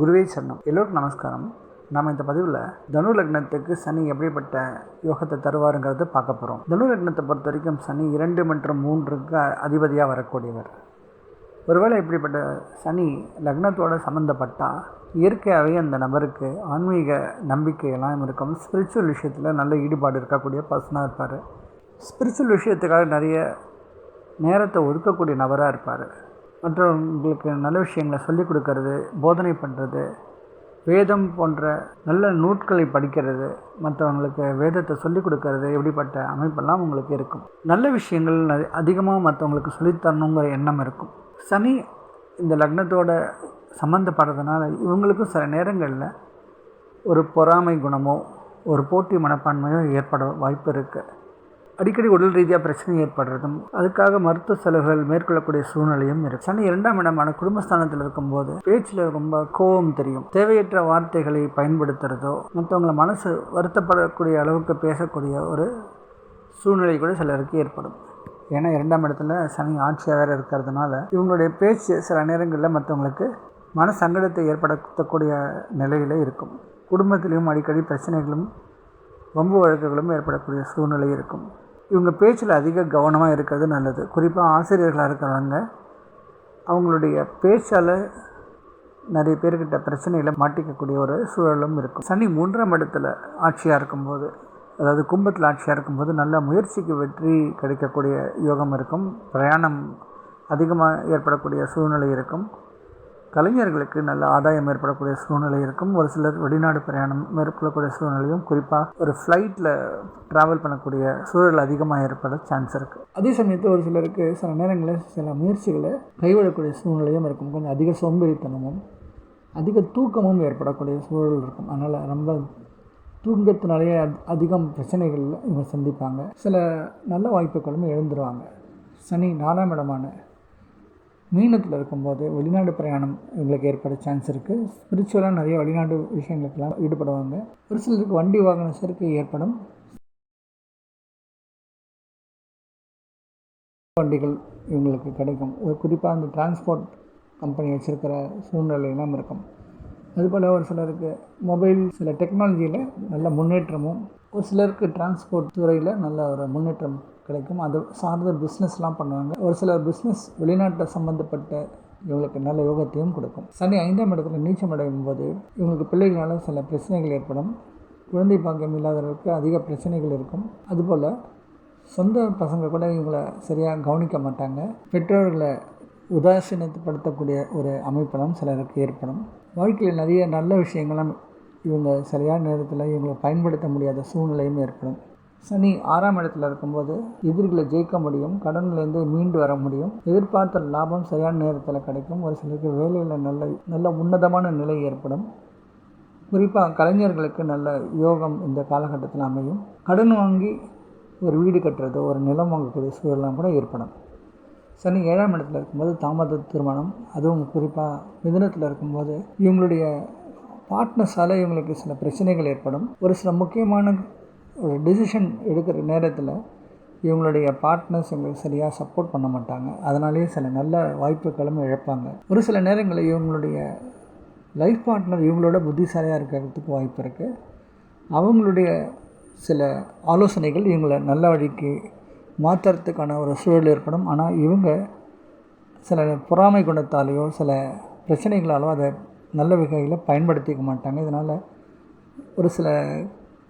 குருவே சரணம். எல்லோருக்கும் நமஸ்காரம். நாம் இந்த பதிவில் தனு லக்னத்துக்கு சனி எப்படிப்பட்ட யோகத்தை தருவாருங்கிறத பார்க்க போகிறோம் தனு லக்னத்தை பொறுத்த வரைக்கும் சனி இரண்டு மற்றும் மூன்றுக்கு அதிபதியாக வரக்கூடியவர். ஒருவேளை இப்படிப்பட்ட சனி லக்னத்தோடு சம்மந்தப்பட்டால் இயற்கையாகவே அந்த நபருக்கு ஆன்மீக நம்பிக்கையெல்லாம் இருக்கும். ஸ்பிரிச்சுவல் விஷயத்தில் நல்ல ஈடுபாடு இருக்கக்கூடிய பர்சனாக இருப்பார். ஸ்பிரிச்சுவல் விஷயத்துக்காக நிறைய நேரத்தை ஒதுக்கக்கூடிய நபராக இருப்பார். மற்றவங்களுக்கு நல்ல விஷயங்களை சொல்லிக் கொடுக்கறது போதனை பண்ணுறது வேதம் போன்ற நல்ல நூட்களை படிக்கிறது மற்றவங்களுக்கு வேதத்தை சொல்லிக் கொடுக்கறது இப்படிப்பட்ட அமைப்பெல்லாம் உங்களுக்கு இருக்கும். நல்ல விஷயங்கள் அதிகமாக மற்றவங்களுக்கு சொல்லித்தரணுங்கிற எண்ணம் இருக்கும். சனி இந்த லக்னத்தோட சம்மந்தப்படுறதுனால இவங்களுக்கும் சில நேரங்களில் ஒரு பொறாமை குணமோ ஒரு போட்டி மனப்பான்மையோ ஏற்பட வாய்ப்பு இருக்குது அடிக்கடி உடல் ரீதியாக பிரச்சனை ஏற்படுறதும் அதுக்காக மருத்துவ செலவுகள் மேற்கொள்ளக்கூடிய சூழ்நிலையும் இருக்கு. சனி இரண்டாம் இடமான குடும்பஸ்தானத்தில் இருக்கும்போது பேச்சில் ரொம்ப கோபம் தெரியும். தேவையற்ற வார்த்தைகளை பயன்படுத்துறதோ மற்றவங்கள மனசு வருத்தப்படக்கூடிய அளவுக்கு பேசக்கூடிய ஒரு சூழ்நிலை கூட சிலருக்கு ஏற்படும். ஏன்னா இரண்டாம் இடத்துல சனி ஆட்சியாக வேறு இருக்கிறதுனால இவங்களுடைய பேச்சு சில நேரங்களில் மற்றவங்களுக்கு மன சங்கடத்தை ஏற்படுத்தக்கூடிய நிலையில் இருக்கும். குடும்பத்திலையும் அடிக்கடி பிரச்சனைகளும் வம்பு வழக்குகளும் ஏற்படக்கூடிய சூழ்நிலை இருக்கும். இவங்க பேச்சில் அதிக கவனமாக இருக்கிறது நல்லது. குறிப்பாக ஆசிரியர்களாக இருக்கிறவங்க அவங்களுடைய பேச்சால் நிறைய பேர்கிட்ட பிரச்சனையில் மாட்டிக்கக்கூடிய ஒரு சூழலும் இருக்கும். சனி மூன்றாம் இடத்துல ஆட்சியாக இருக்கும்போது அதாவது கும்பத்தில் ஆட்சியாக இருக்கும்போது நல்ல முயற்சிக்கு வெற்றி கிடைக்கக்கூடிய யோகம் இருக்கும். பிரயாணம் அதிகமாக ஏற்படக்கூடிய சூழ்நிலை இருக்கும். கலைஞர்களுக்கு நல்ல ஆதாயம் ஏற்படக்கூடிய சூழ்நிலை இருக்கும். ஒரு சிலர் வெளிநாடு பிரயாணம் மேற்கொள்ளக்கூடிய சூழ்நிலையும் குறிப்பாக ஒரு ஃப்ளைட்டில் ட்ராவல் பண்ணக்கூடிய சூழல் அதிகமாக ஏற்பட சான்ஸ் இருக்குது அதே சமயத்தில் ஒரு சிலருக்கு சில நேரங்களில் சில முயற்சிகளை கைவிடக்கூடிய சூழ்நிலையும் இருக்கும். கொஞ்சம் அதிக சோம்பேறித்தனமும் அதிக தூக்கமும் ஏற்படக்கூடிய சூழல் இருக்கும். அதனால் ரொம்ப தூங்கத்தினாலேயே அதிகம் பிரச்சனைகள் இவங்க சந்திப்பாங்க. சில நல்ல வாய்ப்புகளும் எழுந்துருவாங்க. சனி நாலாம் இடமான மீனத்தில் இருக்கும்போது வெளிநாடு பிரயாணம் இவங்களுக்கு ஏற்பட சான்ஸ் இருக்குது ஸ்பிரிச்சுவலாக நிறைய வெளிநாடு விஷயங்களுக்கெல்லாம் ஈடுபடுவாங்க. ஒரு சிலருக்கு வண்டி வாகன சேர்க்கை ஏற்படும். வண்டிகள் இவங்களுக்கு கிடைக்கும். ஒரு குறிப்பாக அந்த டிரான்ஸ்போர்ட் கம்பெனி வச்சுருக்கிற சூழ்நிலையெல்லாம் இருக்கும். அதுபோல் ஒரு சிலருக்கு மொபைல் சில டெக்னாலஜியில் நல்ல முன்னேற்றமும் ஒரு சிலருக்கு டிரான்ஸ்போர்ட் துறையில் நல்ல ஒரு முன்னேற்றம் கிடைக்கும். அது சார்ந்த பிஸ்னஸ்லாம் பண்ணுவாங்க. ஒரு சிலர் பிஸ்னஸ் வெளிநாட்டை சம்மந்தப்பட்ட இவங்களுக்கு நல்ல யோகத்தையும் கொடுக்கும். சனி ஐந்தாம் இடத்துல நீச்சம் அடையும் போது இவங்களுக்கு பிள்ளைகளால் சில பிரச்சனைகள் ஏற்படும். குழந்தை பாக்கியம் இல்லாதவர்களுக்கு அதிக பிரச்சனைகள் இருக்கும். அதுபோல் சொந்த பசங்க கூட இவங்களை சரியாக கவனிக்க மாட்டாங்க. பெற்றோர்களை உதாசீனப்படுத்தக்கூடிய ஒரு அமைப்பெல்லாம் சிலருக்கு ஏற்படும். வாழ்க்கையில் நிறைய நல்ல விஷயங்கள்லாம் இவங்க சரியான நேரத்தில் இவங்களை பயன்படுத்த முடியாத சூழ்நிலையும் ஏற்படும். சனி ஆறாம் இடத்துல இருக்கும்போது எதிர்களை ஜெயிக்க முடியும் கடன்லேருந்து மீண்டு வர முடியும். எதிர்பார்த்த லாபம் சரியான நேரத்தில் கிடைக்கும். ஒரு சிலருக்கு வேலையில் நல்ல நல்ல உன்னதமான நிலை ஏற்படும். குறிப்பாக கலைஞர்களுக்கு நல்ல யோகம் இந்த காலகட்டத்தில் அமையும். கடன் வாங்கி ஒரு வீடு கட்டுறதோ ஒரு நிலம் வாங்கக்கூடிய சூழலாம் கூட ஏற்படும். சனி ஏழாம் இடத்துல இருக்கும்போது தாமத திருமணம் அதுவும் குறிப்பாக மிதனத்தில் இருக்கும்போது இவங்களுடைய பார்ட்னர்ஸால் இவங்களுக்கு சில பிரச்சனைகள் ஏற்படும். ஒரு சில முக்கியமான ஒரு டிசிஷன் எடுக்கிற நேரத்தில் இவங்களுடைய பார்ட்னர்ஸ் இவங்களுக்கு சரியாக சப்போர்ட் பண்ண மாட்டாங்க. அதனாலேயே சில நல்ல வாய்ப்புகளும் இழப்பாங்க. ஒரு சில நேரங்களில் இவங்களுடைய லைஃப் பார்ட்னர் இவங்களோட புத்திசாலியாக இருக்கிறதுக்கு வாய்ப்பு இருக்குது அவங்களுடைய சில ஆலோசனைகள் இவங்களை நல்ல வழிக்கு மாற்றுறதுக்கான ஒரு சூழல் ஏற்படும். ஆனால் இவங்க சில பொறாமை குணத்தாலேயோ சில பிரச்சனைகளாலோ அதை நல்ல வகையில் பயன்படுத்திக்க மாட்டாங்க. இதனால் ஒரு சில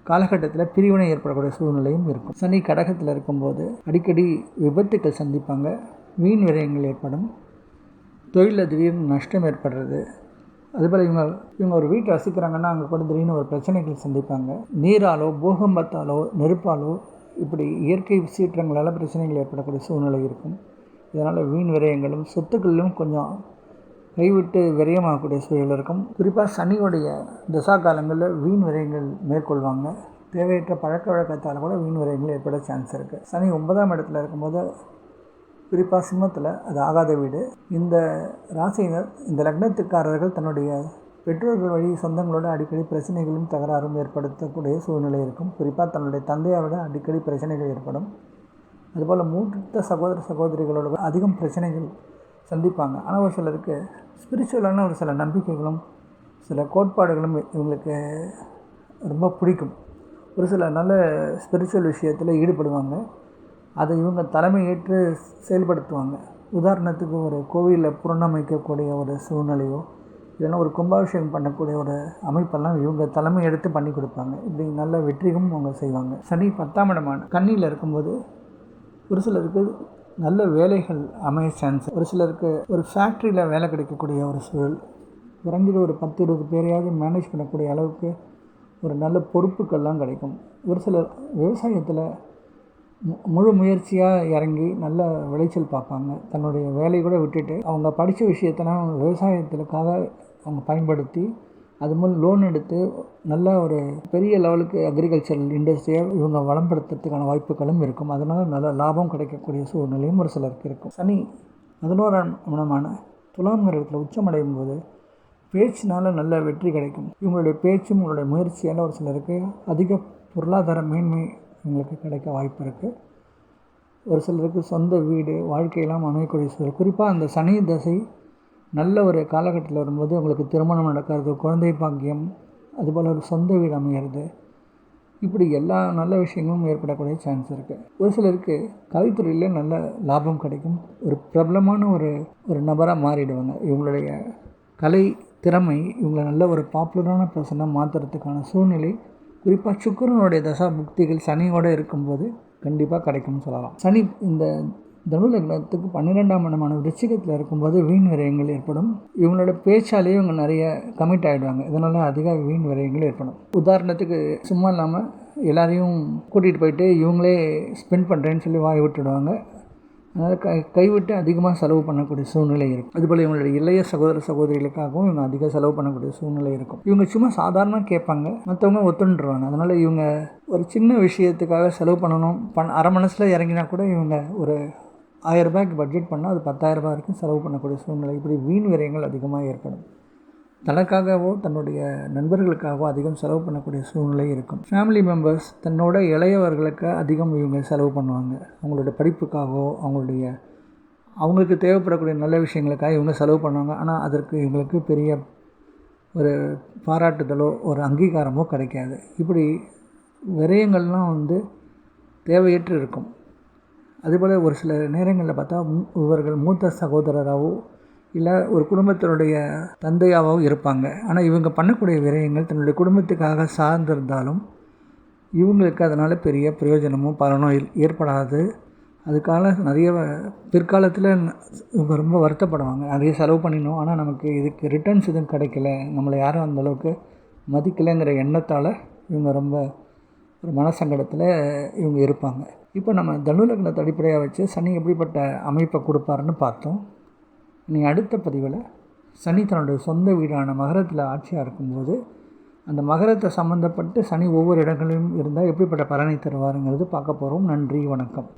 காலகட்டத்தில் பிரிவினை ஏற்படக்கூடிய சூழ்நிலையும் இருக்கும். சனி கடகத்தில் இருக்கும்போது அடிக்கடி விபத்துக்கள் சந்திப்பாங்க. வீண் விரயங்கள் ஏற்படும். தொழிலில் திடீர்னு நஷ்டம் ஏற்படுறது. அதுபோல் இவங்க இவங்க ஒரு வீட்டை வசிக்கிறாங்கன்னா அங்கே கூட திடீர்னு ஒரு பிரச்சனைகள் சந்திப்பாங்க. நீராலோ பூகம்பத்தாலோ நெருப்பாலோ இப்படி இயற்கை சீற்றங்களால் பிரச்சனைகள் ஏற்படக்கூடிய சூழ்நிலை இருக்கும். இதனால் வீண் விரயங்களும் சொத்துக்களிலும் கொஞ்சம் கைவிட்டு விரயமாகக்கூடிய சூழல் இருக்கும். குறிப்பாக சனியுடைய தசா காலங்களில் வீண் விரயங்கள் மேற்கொள்வாங்க. தேவையற்ற பழக்க வழக்கத்தால் கூட வீண் விரயங்கள் ஏற்பட சான்ஸ் இருக்குது சனி ஒன்பதாம் இடத்துல இருக்கும்போது குறிப்பாக சிம்மத்தில் அது ஆகாத வீடு. இந்த ராசியினர் இந்த லக்னத்துக்காரர்கள் தன்னுடைய பெற்றோர்கள் வழி சொந்தங்களோட அடிக்கடி பிரச்சனைகளும் தகராறும் ஏற்படுத்தக்கூடிய சூழ்நிலை இருக்கும். குறிப்பாக தன்னுடைய தந்தையை விட அடிக்கடி பிரச்சனைகள் ஏற்படும். அதுபோல் மூத்த சகோதர சகோதரிகளோட அதிகம் பிரச்சனைகள் சந்திப்பாங்க. ஆனால் ஒரு சிலருக்கு ஸ்பிரிச்சுவலான ஒரு சில நம்பிக்கைகளும் சில கோட்பாடுகளும் இவங்களுக்கு ரொம்ப பிடிக்கும். ஒரு சில நல்ல ஸ்பிரிச்சுவல் விஷயத்தில் ஈடுபடுவாங்க. அதை இவங்க தலைமை ஏற்று செயல்படுத்துவாங்க. உதாரணத்துக்கு ஒரு கோவிலில் புறணமைக்கக்கூடிய ஒரு சூழ்நிலையோ இல்லைன்னா ஒரு கும்பாபிஷேகம் பண்ணக்கூடிய ஒரு அமைப்பெல்லாம் இவங்க தலைமை எடுத்து பண்ணி கொடுப்பாங்க. இப்படி நல்ல வெற்றியும் அவங்க செய்வாங்க. சனி பத்தாம் இடமான கண்ணியில் இருக்கும்போது ஒரு சிலருக்கு நல்ல வேலைகள் அமைய சான்ஸ் ஒரு சிலருக்கு ஒரு ஃபேக்ட்ரியில் வேலை கிடைக்கக்கூடிய ஒரு சூழல். குறைஞ்சது ஒரு பத்து இருபது பேரையாவது மேனேஜ் பண்ணக்கூடிய அளவுக்கு ஒரு நல்ல பொறுப்புக்கள்லாம் கிடைக்கும். ஒரு சிலர் விவசாயத்தில் மு- முழு முயற்சியாக இறங்கி நல்ல விளைச்சல் பார்ப்பாங்க. தன்னுடைய வேலையை கூட விட்டுட்டு அவங்க படித்த விஷயத்தெல்லாம் விவசாயத்திற்காக அவங்க பயன்படுத்தி அது மாதிரி லோன் எடுத்து நல்ல ஒரு பெரிய லெவலுக்கு அக்ரிகல்ச்சரல் இண்டஸ்ட்ரியை இவங்க வளம்படுத்துறதுக்கான வாய்ப்புகளும் இருக்கும். அதனால் நல்ல லாபம் கிடைக்கக்கூடிய சூழ்நிலையும் ஒரு சிலருக்கு இருக்கும். சனி பதினோராம் இடமான துலாம் கிரகத்தில் உச்சமடையும் போது பேச்சினால் நல்ல வெற்றி கிடைக்கும். இவங்களுடைய பேச்சும் உங்களுடைய முயற்சியால் ஒரு சிலருக்கு அதிக பொருளாதார மேன்மை இவங்களுக்கு கிடைக்க வாய்ப்பு இருக்குது ஒரு சிலருக்கு சொந்த வீடு வாழ்க்கையெல்லாம் அமையக்கூடிய சூழல். குறிப்பாக அந்த சனி தசை நல்ல ஒரு காலகட்டத்தில் வரும்போது உங்களுக்கு திருமணம் நடக்கிறது குழந்தை பாக்கியம் அதுபோல் ஒரு சொந்த வீடு அமைகிறது இப்படி எல்லா நல்ல விஷயங்களும் ஏற்படக்கூடிய சான்ஸ் இருக்குது ஒரு சிலருக்கு கலைத்துறையில் நல்ல லாபம் கிடைக்கும். ஒரு பிரபலமான ஒரு ஒரு நபராக மாறிடுவாங்க. இவங்களுடைய கலை திறமை இவங்களை நல்ல ஒரு பாப்புலரான பர்சனாக மாற்றுறதுக்கான சூழ்நிலை குறிப்பாக சுக்கரனுடைய தசா புக்திகள் சனியோடு இருக்கும்போது கண்டிப்பாக கிடைக்கும்னு சொல்லலாம். சனி இந்த தனுல லக்னத்துக்கு பன்னிரெண்டாம் இடமான விருச்சிகத்தில் இருக்கும்போது வீண் விரயங்கள் ஏற்படும். இவங்களோட பேச்சாலேயே இவங்க நிறைய கமிட் ஆகிடுவாங்க இதனால் அதிக வீண் விரயங்கள் ஏற்படும். உதாரணத்துக்கு சும்மா இல்லாமல் எல்லாரையும் கூட்டிகிட்டு போயிட்டு இவங்களே ஸ்பெண்ட் பண்ணுறேன்னு சொல்லி வாய் விட்டுடுவாங்க. அதனால் கை கைவிட்டு அதிகமாக செலவு பண்ணக்கூடிய சூழ்நிலை இருக்கும். அதுபோல் இவங்களுடைய இளைய சகோதர சகோதரிகளுக்காகவும் இவங்க அதிக செலவு பண்ணக்கூடிய சூழ்நிலை இருக்கும். இவங்க சும்மா சாதாரணமாக கேட்பாங்க. மற்றவங்க ஒத்துண்டுருவாங்க அதனால் இவங்க ஒரு சின்ன விஷயத்துக்காக செலவு பண்ணணும். பண் அரை மனசில் இறங்கினா கூட இவங்க ஒரு ஆயிரம் ரூபாய்க்கு பட்ஜெட் பண்ணால் அது பத்தாயிரரூபா வரைக்கும் செலவு பண்ணக்கூடிய சூழ்நிலை. இப்படி வீண் விரயங்கள் அதிகமாக ஏற்படும். தனக்காகவோ தன்னுடைய நண்பர்களுக்காகவோ அதிகம் செலவு பண்ணக்கூடிய சூழ்நிலை இருக்கும். ஃபேமிலி மெம்பர்ஸ் தன்னோட இளையவர்களுக்கு அதிகம் இவங்க செலவு பண்ணுவாங்க. அவங்களோட படிப்புக்காகவோ அவங்களுடைய அவங்களுக்கு தேவைப்படக்கூடிய நல்ல விஷயங்களுக்காக இவங்க செலவு பண்ணுவாங்க. ஆனால் அதற்கு இவங்களுக்கு பெரிய ஒரு பாராட்டுதலோ ஒரு அங்கீகாரமோ கிடைக்காது. இப்படி விரயங்கள்லாம் வந்து தேவையற்று இருக்கும். அதுபோல் ஒரு சில நேரங்களில் பார்த்தா இவர்கள் மூத்த சகோதரராகவோ இல்லை ஒரு குடும்பத்தினுடைய தந்தையாகவும் இருப்பாங்க. ஆனால் இவங்க பண்ணக்கூடிய விரயங்கள் தன்னுடைய குடும்பத்துக்காக சார்ந்திருந்தாலும் இவங்களுக்கு அதனால் பெரிய பிரயோஜனமும் பலனோ ஏற்- ஏற்படாது. அதுக்காக நிறைய பிற்காலத்தில் இவங்க ரொம்ப வருத்தப்படுவாங்க. நிறைய செலவு பண்ணினோம் ஆனால் நமக்கு இதுக்கு ரிட்டர்ன்ஸ் எதுவும் கிடைக்கல. நம்மளை யாரும் அந்தளவுக்கு மதிக்கலைங்கிற எண்ணத்தால் இவங்க ரொம்ப ஒரு மனசங்கடத்தில் இவங்க இருப்பாங்க. இப்போ நம்ம தனு லக்னத்தை அடிப்படையாக வச்சு சனி எப்படிப்பட்ட அமைப்பை கொடுப்பாருன்னு பார்த்தோம். நீ அடுத்த பதிவில் சனி தன்னுடைய சொந்த வீடான மகரத்தில் ஆட்சியாக இருக்கும்போது அந்த மகரத்தை சம்மந்தப்பட்டு சனி ஒவ்வொரு இடங்களிலும் இருந்தால் எப்படிப்பட்ட பலனை தருவாருங்கிறது பார்க்க போகிறோம் நன்றி வணக்கம்.